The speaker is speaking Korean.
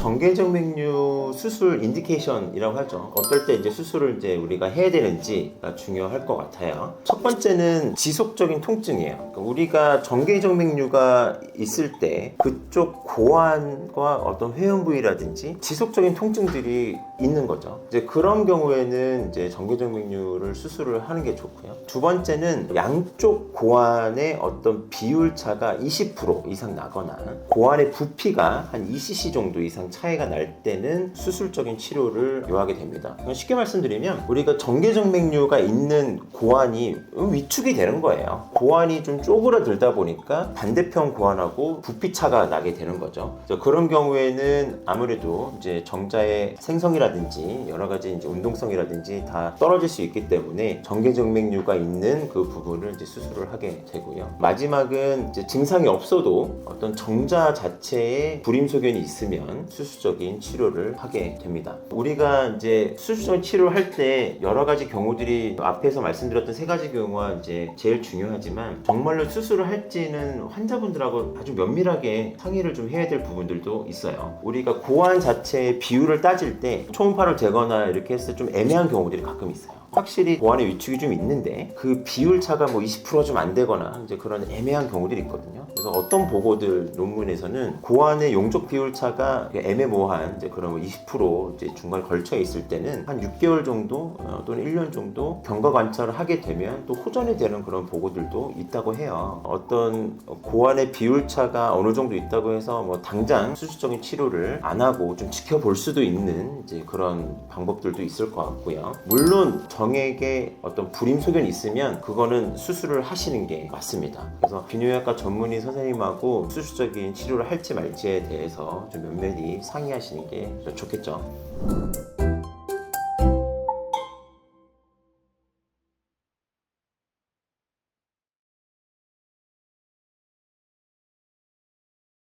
정계정맥류 수술 인디케이션이라고 하죠. 어떨 때 이제 수술을 이제 우리가 해야 되는지가 중요할 것 같아요. 첫 번째는 지속적인 통증이에요. 그러니까 우리가 정계정맥류가 있을 때 그쪽 고환과 어떤 회원 부위라든지 지속적인 통증들이 있는 거죠. 이제 그런 경우에는 이제 정계정맥류를 수술을 하는 게 좋고요. 두 번째는 양쪽 고환의 어떤 비율 차가 20% 이상 나거나 고환의 부피가 한 2cc 정도 이상 차이가 날 때는 수술적인 치료를 요하게 됩니다. 쉽게 말씀드리면 우리가 정계정맥류가 있는 고환이 위축이 되는 거예요. 고환이 좀 쪼그라들다 보니까 반대편 고환하고 부피 차가 나게 되는 거죠. 그런 경우에는 아무래도 이제 정자의 생성이라든지 여러 가지 이제 운동성이라든지 다 떨어질 수 있기 때문에 정계정맥류가 있는 그 부분을 이제 수술을 하게 되고요. 마지막은 증상이 없어도 어떤 정자 자체에 불임소견이 있으면 수술적인 치료를 하게 됩니다. 우리가 이제 수술적인 치료를 할때 여러 가지 경우들이 앞에서 말씀드렸던 세 가지 경우가 이제 제일 중요하지만 정말로 수술을 할지는 환자분들하고 아주 면밀하게 상의를 좀 해야 될 부분들도 있어요. 우리가 고환 자체의 비율을 따질 때 초음파를 재거나 이렇게 때좀 애매한 경우들이 가끔 있어요. 확실히 고환의 위축이 좀 있는데 그 비율 차가 뭐 20%좀 안 되거나 이제 그런 애매한 경우들이 있거든요. 그래서 어떤 보고들 논문에서는 고환의 용적 비율 차가 애매모호한 이제 그런 뭐20% 이제 중간에 걸쳐 있을 때는 한 6개월 정도 어, 또는 1년 정도 경과 관찰을 하게 되면 또 호전이 되는 그런 보고들도 있다고 해요. 어떤 고환의 비율 차가 어느 정도 있다고 해서 뭐 당장 수술적인 치료를 안 하고 좀 지켜볼 수도 있는 이제 그런 방법들도 있을 것 같고요. 물론 정액에 어떤 불임 소견이 있으면 그거는 수술을 하시는 게 맞습니다. 그래서 비뇨기과 전문의 선생님하고 수술적인 치료를 할지 말지에 대해서 좀 면밀히 상의하시는 게 좋겠죠.